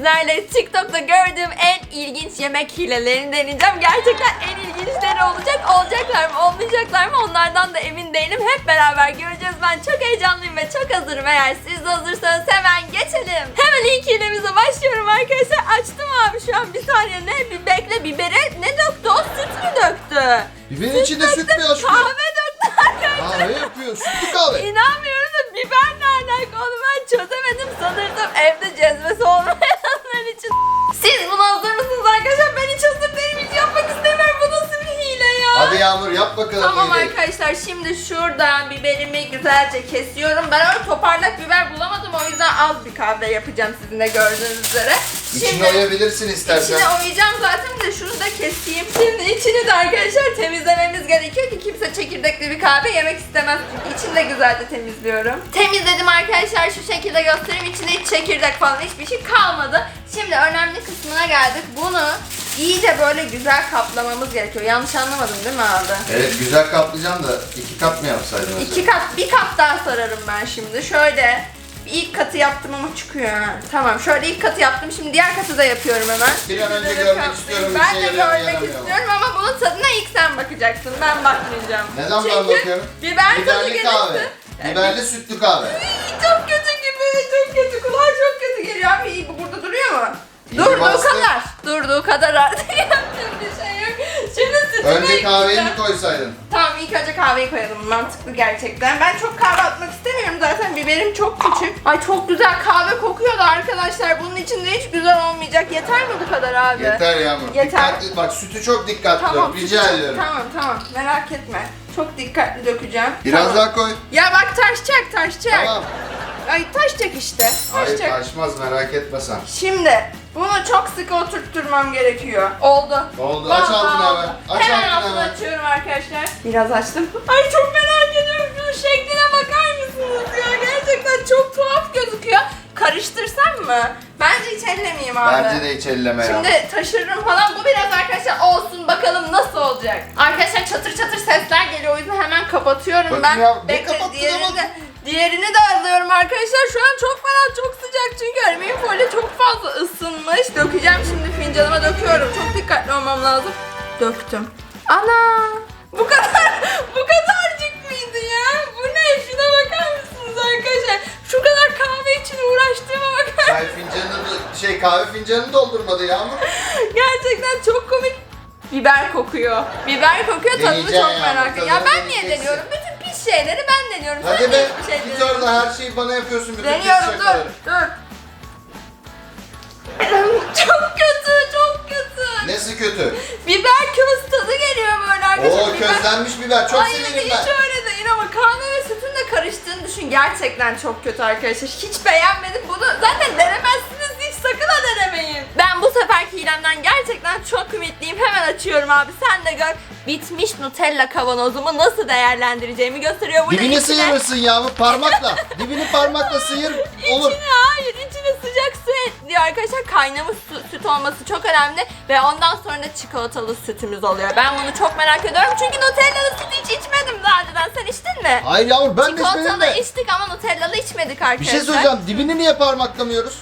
sizlerle TikTok'ta gördüğüm en ilginç yemek hilelerini deneyeceğim. Gerçekten en ilginçleri olacak. Olacaklar mı olmayacaklar mı onlardan da emin değilim. Hep beraber göreceğiz. Ben çok heyecanlıyım ve çok hazırım. Eğer siz de hazırsanız hemen geçelim. Hemen ilk hilemize başlıyorum arkadaşlar. Açtım abi şu an bir saniye. Ne? Bir bekle bibere ne döktü o? Süt mü döktü? Biberin içinde süt mü aşkım? Kahve döktü arkadaşlar. Kahve yapıyor. Sütlü kahve. İnanmıyorum da biber ne alaka onu ben çözemedim sanırsam evde cezvesi olmayanlar Yağmur yap bakalım. Tamam hileyi. arkadaşlar şimdi şuradan biberimi güzelce kesiyorum. Ben öyle toparlak biber bulamadım o yüzden az bir kahve yapacağım sizin de gördüğünüz üzere. İçini oyabilirsin istersen. İçine oyacağım zaten de şunu da keseyim. Şimdi içini de arkadaşlar temizlememiz gerekiyor ki kimse çekirdekli bir kahve yemek istemez. Çünkü içini de güzelce temizliyorum. Temizledim arkadaşlar şu şekilde göstereyim. İçinde hiç çekirdek falan hiçbir şey kalmadı. Şimdi önemli kısmına geldik. Bunu iyice böyle güzel kaplamamız gerekiyor. Yanlış anlamadım değil mi abi? Evet güzel kaplayacağım da iki kap mı yapsaydın acaba? İki kat, bir kat daha sararım ben şimdi. Şöyle ilk katı yaptım ama çıkıyor ha. Tamam şöyle ilk katı yaptım. Şimdi diğer katı da yapıyorum hemen. Bir an önce görmek kaplayayım. istiyorum, Ben de görmek yaramıyor istiyorum ama bunun tadına ilk sen bakacaksın. Ben bakmayacağım. Neden ben Çünkü bakıyorum? biber tadı Biberli gelirse. kahve. Biberli sütlü kahve. Çok kötü gibi, çok kötü. Kulağa çok kötü geliyor. Abi bu burada duruyor mu? Durduğu bastı. kadar. Durduğu kadar artık yapacak bir şey yok. Şimdi sütünü Önce kahveyi mi koysaydın? Tamam ilk önce kahveyi koyalım. Mantıklı gerçekten. Ben çok kahve atmak istemiyorum zaten. Biberim çok küçük. Ay çok güzel kahve kokuyordu arkadaşlar. Bunun içinde hiç güzel olmayacak. Yeter mi bu kadar abi? Yeter Yağmur. Yeter. Dikkatli bak sütü çok dikkatli Tamam. Rica çok- ediyorum. Tamam tamam. Merak etme. Çok dikkatli dökeceğim. Biraz Tamam. daha koy. Ya bak taşacak taşacak. Tamam. Ay taşacak işte. Hayır Taşacak. taşmaz merak etme sen. Şimdi bunu çok sıkı oturtturmam gerekiyor. Oldu. Oldu. Aç Vallahi altını oldu. hemen. Aç hemen altını altını hemen. açıyorum arkadaşlar. Biraz açtım. Ay çok merak ediyorum. Şunun şekline bakar mısınız ya? Gerçekten çok tuhaf gözüküyor. Karıştırsam mı? Bence hiç ellemeyeyim abi. Bence de hiç elleme ya. Şimdi taşırırım falan. Bu biraz arkadaşlar olsun bakalım nasıl olacak. Arkadaşlar çatır çatır sesler geliyor. O yüzden hemen kapatıyorum Bakın ben. ya, ne Bekle kapattın diğerini ama? de. Diğerini de alıyorum arkadaşlar. Şu an çok fena çok sıcak çünkü alüminyum folyo çok fazla ısınmış. Dökeceğim şimdi fincanıma döküyorum. Çok dikkatli olmam lazım. Döktüm. Ana! Bu kadar bu kadarcık mıydı ya? Bu ne? Şuna bakar mısınız arkadaşlar? Şu kadar kahve için uğraştığıma bakar Çay fincanını şey kahve fincanını doldurmadı Yağmur. Gerçekten çok komik. Biber kokuyor. Biber kokuyor tadını Deneyeceğim çok ya, merak ediyorum. Ya tadını ben niye deneyeceksin. deniyorum? Bütün pis şeyleri ben deniyorum. Sen Hadi niye be hiçbir orada her şeyi bana yapıyorsun bütün Deniyorum pis dur şakaları. dur. çok kötü çok kötü. Nesi kötü? Biber köz tadı geliyor böyle arkadaşlar. Oo Biber- közlenmiş biber çok Hayır severim hiç ben. öyle değil ama kahve ve sütün de karıştığını düşün. Gerçekten çok kötü arkadaşlar. Hiç beğenmedim. Bunu zaten denemezsiniz. Hiç sakın ha denemeyin. Ben bu seferki hilemden gerçekten çok ümitliyim. Hemen açıyorum abi. Sen de gör. Bitmiş Nutella kavanozumu nasıl değerlendireceğimi gösteriyor. Burada Dibini içine- sıyırırsın Yağmur parmakla. Dibini parmakla sıyır olur. İçine hayır içine sıcak su ekliyor arkadaşlar. Kaynamış su- süt olması çok önemli. Ve ondan sonra da çikolatalı sütümüz oluyor. Ben bunu çok merak ediyorum. Çünkü Nutellalı süt hiç içmedim daha önceden. Sen içtin mi? Hayır Yağmur ben de içmedim Çikolatalı de. içtik ama Nutellalı içmedik arkadaşlar. Bir şey söyleyeceğim dibini niye parmaklamıyoruz?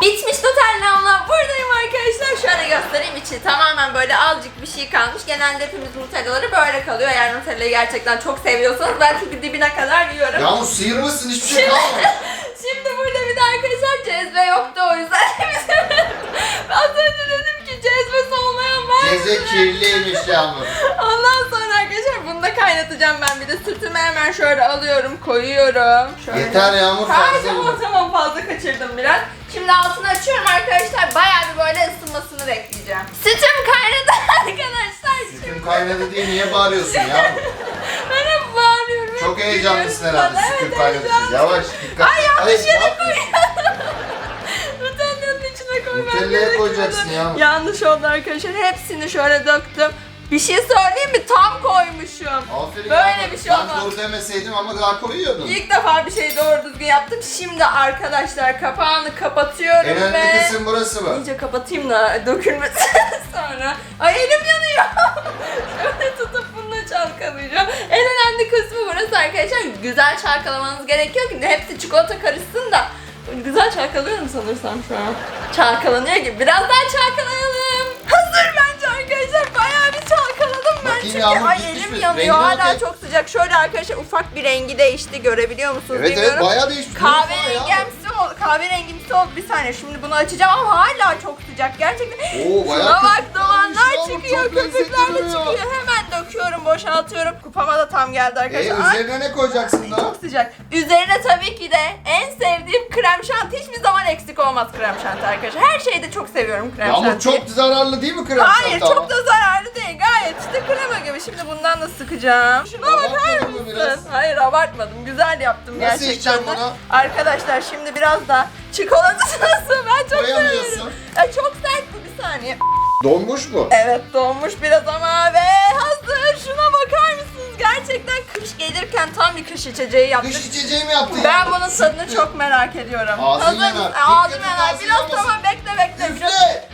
Bitmiş Nutella'mla buradayım arkadaşlar. Şöyle göstereyim içi tamamen böyle azıcık bir şey kalmış. Genelde hepimiz Nutella'ları böyle kalıyor. Eğer Nutella'yı gerçekten çok seviyorsanız ben çünkü dibine kadar yiyorum. Yağmur sıyırmışsın hiçbir şey kalmamış. Şimdi burada bir de arkadaşlar cezve yoktu o yüzden Az önce dedim ki cezvesi olmayan var. Ceze kirliymiş Yağmur. Ondan sonra arkadaşlar bunu da kaynatacağım ben bir de sütümü hemen şöyle alıyorum koyuyorum. Şöyle. Yeter Yağmur Hayır fazla tamam tamam fazla kaçırdım biraz. Şimdi altını açıyorum arkadaşlar. Bayağı bir böyle ısınmasını bekleyeceğim. Sütüm kaynadı arkadaşlar. Sütüm kaynadı diye niye bağırıyorsun Yağmur? Ben hep bağırıyorum. Çok heyecanlısın herhalde sütüm Evet, kaynadı. Yavaş dikkat. Ay yanlış yere? Nutella'nın içine koymam Nutella'ya koyacaksın ya. Yanlış oldu arkadaşlar. Hepsini şöyle döktüm. Bir şey söyleyeyim mi? Tam koymuşum. Aferin Böyle bir şey olmaz. Ben doğru demeseydim ama daha koyuyordun. İlk defa bir şeyi doğru düzgün yaptım. Şimdi arkadaşlar kapağını kapatıyorum En ve... önemli kısım burası mı? İyice kapatayım da dökülmesin sonra. Ay elim yanıyor. Şöyle tutup bununla çalkalayacağım. En önemli kısmı burası arkadaşlar. Güzel çalkalamanız gerekiyor ki hepsi çikolata karışsın da. Güzel çalkalıyorum sanırsam şu an. Çalkalanıyor gibi. Biraz daha çalkalayalım. Hazır bence Çünkü Yağmur, ay elim mi? yanıyor. Rengine Hala bakayım. çok sıcak. Şöyle arkadaşlar ufak bir rengi değişti. Görebiliyor musunuz Evet evet bilmiyorum. bayağı değişmiş. Kahverengimsi oldu. Kahverengimsi oldu. Bir saniye şimdi bunu açacağım ama hala çok sıcak gerçekten. Oo, bayağı Şuna bak köpükler olmuş. çıkıyor. Çok lezzetli de duruyor. çıkıyor. Hemen döküyorum boşaltıyorum. Kupama da tam geldi Ee, arkadaşlar. Ay, üzerine ne koyacaksın daha? çok sıcak. Üzerine tabii ki de en sevdiğim krem şanti. Hiçbir zaman eksik olmaz krem şanti arkadaşlar. Her şeyde çok seviyorum krem Yağmur şantiyi. çok zararlı değil mi krem Hayır şanti çok ama? da zararlı Şimdi bundan da sıkacağım. Şuna bakar Abartmadın mı biraz? mısın? Hayır abartmadım. Güzel yaptım Nasıl gerçekten. içeceğim de. bunu? Arkadaşlar şimdi biraz da çikolata sosu. Ben çok Koyamıyorsun. seviyorum. Ya çok sert bu bir saniye. Donmuş mu? Evet donmuş biraz ama ve hazır. Şuna bakar mısınız? Gerçekten kış gelirken tam bir kış içeceği yaptık. Dış içeceği mi yaptın? Ben bunun tadını çok merak ediyorum. Ağzın Hazır yanar. mısın? Dikkat Ağzım et, yanar. ağzın Biraz yanmasın. tamam bekle bekle. Biraz... Üfle. Saçıma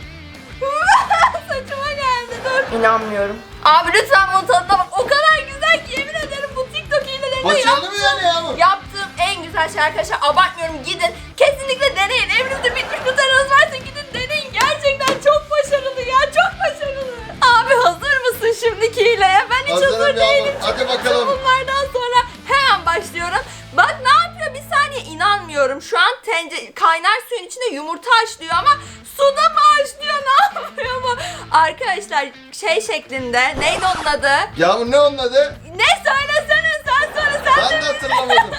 dur. İnanmıyorum. Abi lütfen bunun tadına bak. O kadar güzel ki yemin ederim bu TikTok hilelerinde Başarılı mı yani Yağmur? Yaptığım en güzel şey arkadaşlar abartmıyorum gidin kesinlikle deneyin evinizde bitmiş gluteniniz varsa gidin deneyin gerçekten çok başarılı ya çok başarılı Abi hazır mısın şimdiki hileye ben hiç Hazırım hazır Yağmur. değilim Hadi çünkü bakalım. bunlardan sonra hemen başlıyorum Bak ne yapıyor bir saniye inanmıyorum şu an tencere kaynar suyun içinde yumurta haşlıyor ama Arkadaşlar şey şeklinde neydi onun adı Yağmur ne onun adı? ne söylesene sen söyle sen Ben de hatırlamadım.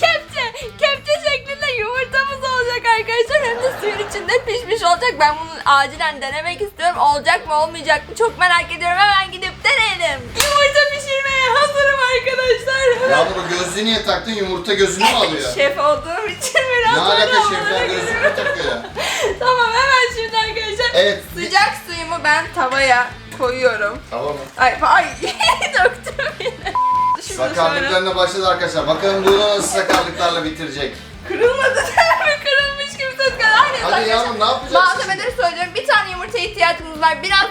Kepçe, kepçe şeklinde yumurtamız olacak arkadaşlar. Hem de suyun içinde pişmiş olacak. Ben bunu acilen denemek istiyorum. Olacak mı olmayacak mı çok merak ediyorum. Hemen gidip deneyelim. Yumurta pişirmeye hazırım arkadaşlar. Yağmur o gözlüğü niye taktın? Yumurta gözlüğünü mü alıyor? Şef olduğum için biraz Ne alaka öyle şefler gözlüğü mü takıyor ya? Tamam hemen şimdi. Evet. Sıcak suyumu ben tavaya koyuyorum. Tamam mı? Ay ay döktüm yine. Şimdi sonra- Sakarlıklarına başladı arkadaşlar. Bakalım bunu nasıl sakarlıklarla bitirecek. Kırılmadı arkadaşlar, yavrum, ne yapacaksın Malzemeleri söylüyorum. Bir tane yumurta ihtiyacımız var. Biraz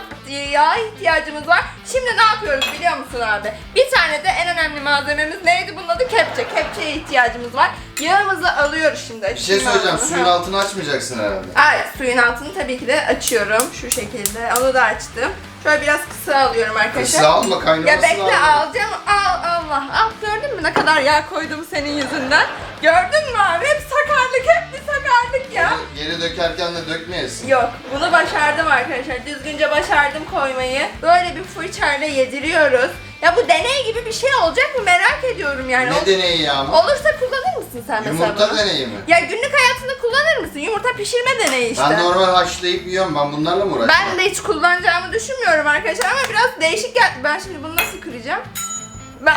yağ ihtiyacımız var. Şimdi ne yapıyoruz biliyor musun abi? Bir tane de en önemli malzememiz neydi? Bunun adı kepçe. Kepçeye ihtiyacımız var. Yağımızı alıyoruz şimdi. Bir şey söyleyeceğim. Suyun altını açmayacaksın herhalde. Evet suyun altını tabii ki de açıyorum. Şu şekilde. Onu da açtım. Şöyle biraz kısa alıyorum arkadaşlar. Kısa alma kaynamasını Ya bekle alacağım. Al Allah. Al gördün mü ne kadar yağ koydum senin yüzünden. Gördün mü abi? Hep sakarlık, hep bir sakarlık ya. Geri, dökerken de dökmeyesin. Yok, bunu başardım arkadaşlar. Düzgünce başardım koymayı. Böyle bir fırçayla yediriyoruz. Ya bu deney gibi bir şey olacak mı merak ediyorum yani. Ne deneyi Yağmur? Olursa kullanır mısın sen mesela Yumurta bunu? deneyi mi? Ya günlük hayatında kullanır mısın? Yumurta pişirme deneyi işte. Ben normal haşlayıp yiyorum. Ben bunlarla mı uğraşacağım? Ben de hiç kullanacağımı düşünmüyorum arkadaşlar ama biraz değişik geldi. Ben şimdi bunu nasıl kıracağım? Ben...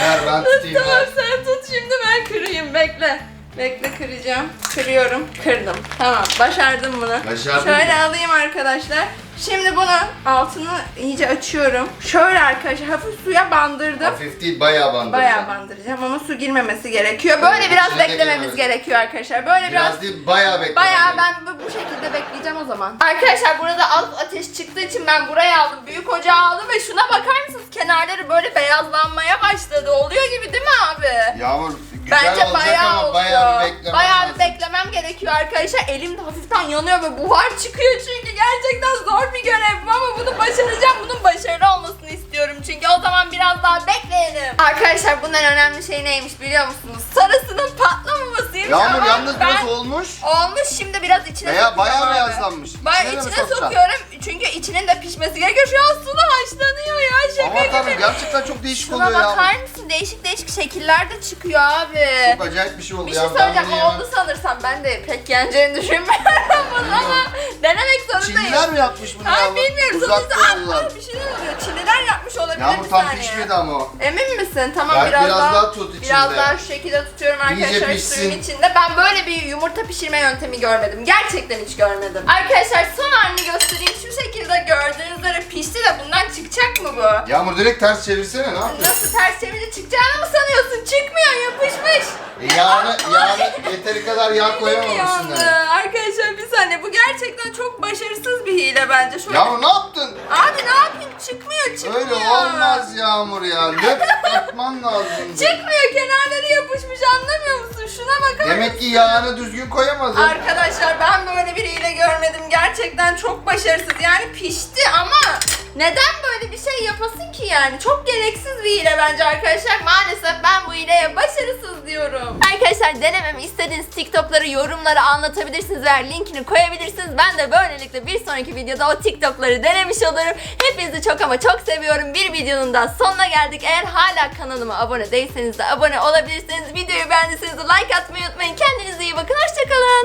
Ver ben tutayım tamam ver. sen tut şimdi ben kırayım bekle. Bekle kıracağım. Kırıyorum. Kırdım. Tamam başardım bunu. Başardın Şöyle mı? alayım arkadaşlar. Şimdi bunu altını iyice açıyorum. Şöyle arkadaşlar hafif suya bandırdım. Hafif değil bayağı bandıracağım. Bayağı bandıracağım ama su girmemesi gerekiyor. Böyle Evet, biraz içine de beklememiz girmemesi. gerekiyor arkadaşlar. Böyle biraz, Biraz değil bayağı bekle. Bayağı ben bu, bu şekilde bekleyeceğim o zaman. Arkadaşlar burada az ateş çıktığı için ben buraya aldım. Büyük ocağa aldım ve şuna bakar mısınız? Kenarları böyle beyazlanmaya başladı. Oluyor gibi değil mi abi? Yağmur güzel Bence olacak bayağı ama oluyor. bayağı bir beklemen Bayağı bir lazım. beklemem gerekiyor arkadaşlar. Elim de hafiften yanıyor ve buhar çıkıyor çünkü gerçekten zor bir görev bu ama bunu başaracağım. Bunun başarılı olmasını istiyorum çünkü o zaman biraz daha bekleyelim. Arkadaşlar bunun en önemli şey neymiş biliyor musunuz? Sarısının patlamamasıymış Yağmur ama yalnız ben... biraz olmuş. Olmuş şimdi biraz içine Veya sokuyorum bayağı abi. beyazlanmış. Bayağı İçine mi içine sokuyorum çünkü içinin de pişmesi gerekiyor. Şu an haşlanıyor ya şaka Ama gibi. gerçekten çok değişik Şuna oluyor bakar ya. mısın? Değişik değişik şekiller de çıkıyor abi. Çok acayip bir şey oldu Bir ya. şey Ben söyleyeceğim bunu yemem. oldu sanırsam ben de pek yeneceğini düşünmüyorum bunu ama denemek zorundayım. Çinliler mi yapmış bunu Ay Yağmur? bilmiyorum. Uzak Uzak Doğulular. bir şeyler oluyor. Çinliler yapmış olabilir Yağmur bir tam saniye. pişmedi ama o. Emin misin? Tamam biraz, biraz daha, tut Biraz içinde. daha şu şekilde tutuyorum İyice arkadaşlar pişsin. suyun içinde. Ben böyle bir yumurta pişirme yöntemi görmedim. Gerçekten hiç görmedim. Arkadaşlar son halini göstereyim. Şu şekilde gördüğünüz üzere pişti de bundan çıkacak mı bu? Yağmur direkt ters çevirsene ne yapıyorsun? Nasıl ters çevirince çıkacağını mı sanıyorsun? Çıkmıyor yapışmış. E, yağını, yağını yeteri kadar yağ koyamamışsın. Arkadaşlar bir saniye bu gerçekten çok başarısız bir hile bence. Şöyle... Yağmur ne yaptın? Abi ne yapayım çıkmıyor çıkmıyor. Öyle olmaz Yağmur ya. Löp yapman lazım. Çıkmıyor kenarları yapışmış anlamıyor musun? Şuna bakar Demek ki yağını düzgün koyamadın. Arkadaşlar ben böyle bir hile görmedim. Gerçekten çok başarısız. Yani pişti ama neden böyle bir şey yapasın ki yani? Çok gereksiz bir hile bence arkadaşlar. Maalesef ben bu hileye başarısız diyorum. Arkadaşlar denememi istediğiniz TikTok'ları yorumlara anlatabilirsiniz veya linkini koyabilirsiniz. Ben de böylelikle bir sonraki videoda o TikTok'ları denemiş olurum. Hepinizi çok ama çok seviyorum. Bir videonun da sonuna geldik. Eğer hala kanalıma abone değilseniz de abone olabilirsiniz. Videoyu beğendiyseniz de like atmayı unutmayın. Kendinize iyi bakın. Hoşçakalın.